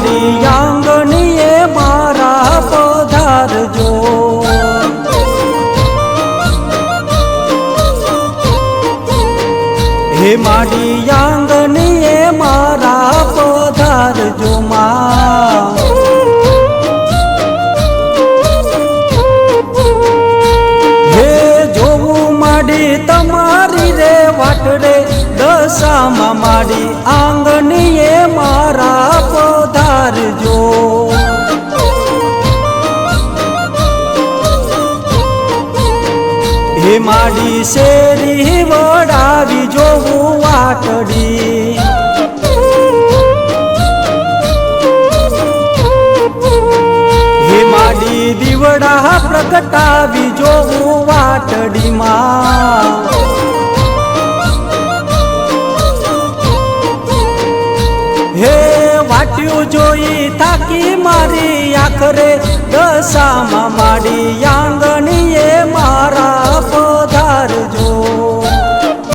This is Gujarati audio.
મારી આંગણીએ મારા પધારજો. હે મારી આંગણીએ મારા પધારજો માં. હે જોવું માડી તમારી રે વાટડે, દશામાં માડી આંગણીએ હે માડી શેરી વડાવી જોવું વાટડી. હિમાડી દીવડા પ્રગટાવી જોવું વાટડીમાં. હે વાટ્યું જોઈ થાકી મારી આખરે દશા